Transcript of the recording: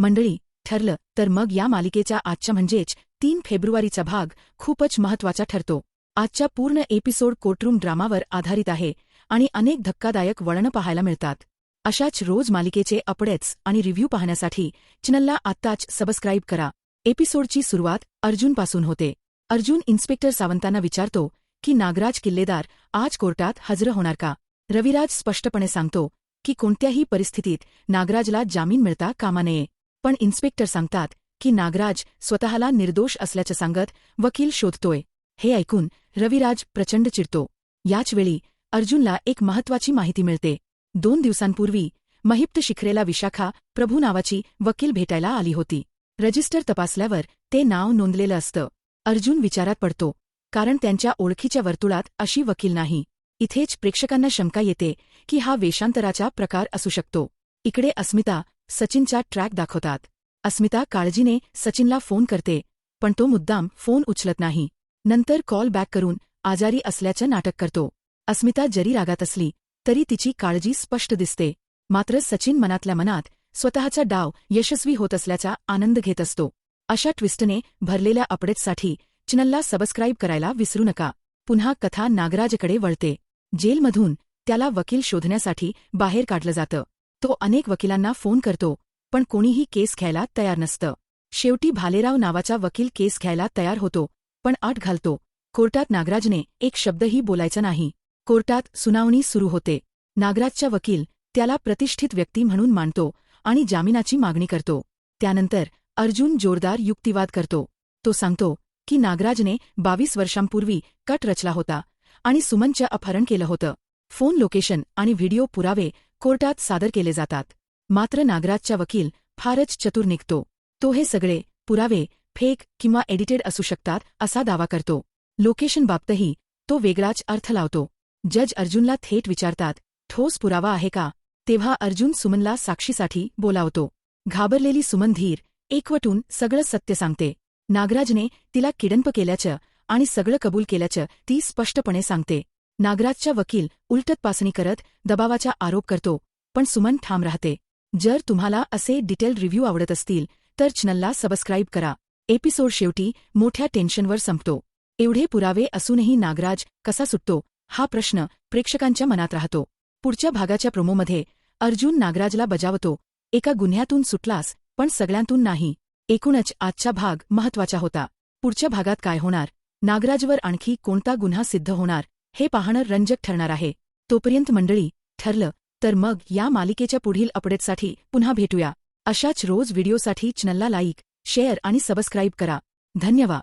मंडळी ठरलं तर मग या मालिकेच्या आजच्या म्हणजेच तीन फेब्रुवारीचा भाग खूपच महत्त्वाचा ठरतो. आजच्या पूर्ण एपिसोड कोर्टरूम ड्रामावर आधारित आहे आणि अनेक धक्कादायक वळणं पाहायला मिळतात. अशाच रोज मालिकेचे अपडेट्स आणि रिव्ह्यू पाहण्यासाठी चॅनलला आत्ताच सबस्क्राईब करा. एपिसोडची सुरुवात अर्जुनपासून होते. अर्जुन इन्स्पेक्टर सावंतांना विचारतो की नागराज किल्लेदार आज कोर्टात हजर होणार का? रविराज स्पष्टपणे सांगतो की कोणत्याही परिस्थितीत नागराजला जामीन मिळता कामा नये. पण इन्स्पेक्टर सांगतात की नागराज स्वतःला निर्दोष असल्याचं सांगत वकील शोधतोय. हे ऐकून रविराज प्रचंड चिडतो. याचवेळी अर्जुनला एक महत्वाची माहिती मिळते. दोन दिवसांपूर्वी महिप्त शिखरेला विशाखा प्रभू नावाची वकील भेटायला आली होती. रजिस्टर तपासल्यावर ते नाव नोंदलेलं असतं. अर्जुन विचारात पडतो कारण त्यांच्या ओळखीच्या वर्तुळात अशी वकील नाही. इथेच प्रेक्षकांना शंका येते की हा वेषांतराचा प्रकार असू शकतो. इकडे अस्मिता सचिनचा ट्रॅक दाखवतात. अस्मिता काळजीने सचिनला फोन करते पण तो मुद्दाम फोन उचलत नाही. नंतर कॉल बॅक करून आजारी असल्याचं नाटक करतो. अस्मिता जरी रागात असली तरी तिची काळजी स्पष्ट दिसते. मात्र सचिन मनातल्या मनात स्वतःचा डाव यशस्वी होत असल्याचा आनंद घेत असतो. अशा ट्विस्टने भरलेल्या अपडेट्ससाठी चॅनलला सबस्क्राईब करायला विसरू नका. पुन्हा कथा नागराजकडे वळते. जेलमधून त्याला वकील शोधण्यासाठी बाहेर काढलं जातं. तो अनेक वकिलांना फोन करतो पण कोणीही केस घ्यायला तयार नसतं. शेवटी भालेराव नावाचा वकील केस घ्यायला तयार होतो पण आट घालतो. कोर्टात नागराजने एक शब्दही बोलायचा नाही. कोर्टात सुनावणी सुरू होते. नागराजच्या वकील त्याला प्रतिष्ठित व्यक्ती म्हणून मानतो आणि जामिनाची मागणी करतो. त्यानंतर अर्जुन जोरदार युक्तिवाद करतो. तो सांगतो की नागराजने बावीस वर्षांपूर्वी कट रचला होता आणि सुमनचं अपहरण केलं होतं. फोन लोकेशन आणि व्हिडिओ पुरावे कोर्टात सादर केले जातात. मात्र नागराजचा वकील फारच चतुर निघतो. तो हे सगळे पुरावे फेक किंवा एडिटेड असू शकतात असा दावा करतो. लोकेशनबाबतही तो वेगळाच अर्थ लावतो. जज अर्जुनला थेट विचारतात ठोस पुरावा आहे का? तेव्हा अर्जुन सुमनला साक्षीसाठी बोलावतो. घाबरलेली सुमन धीर एकवटून सगळं सत्य सांगते. नागराजने तिला किडंप केल्याचं आणि सगळं कबूल केल्याचं ती स्पष्टपणे सांगते. नागराजच्या वकील उलटत पासणी करत दबावाचा आरोप करतो पण सुमन ठाम राहते. जर तुम्हाला असे डिटेल रिव्ह्यू आवडत असतील तर चॅनलला सबस्क्राईब करा. एपिसोड शेवटी मोठ्या टेन्शनवर संपतो. एवढे पुरावे असूनही नागराज कसा सुटतो हा प्रश्न प्रेक्षकांच्या मनात राहतो. पुढच्या भागाच्या प्रोमोमध्ये अर्जुन नागराजला बजावतो एका गुन्ह्यातून सुटलास पण सगळ्यांतून नाही. एकूणच आजचा भाग महत्त्वाचा होता. पुढच्या भागात काय होणार? नागराजवर आणखी कोणता गुन्हा सिद्ध होणार? हे पाहणं रंजक ठरणार आहे. तोपर्यंत मंडळी ठरलं तर मग या मालिकेच्या पुढील अपडेटसाठी पुन्हा भेटूया. अशाच रोज व्हिडिओसाठी चॅनलला लाईक शेअर आणि सबस्क्राईब करा. धन्यवाद.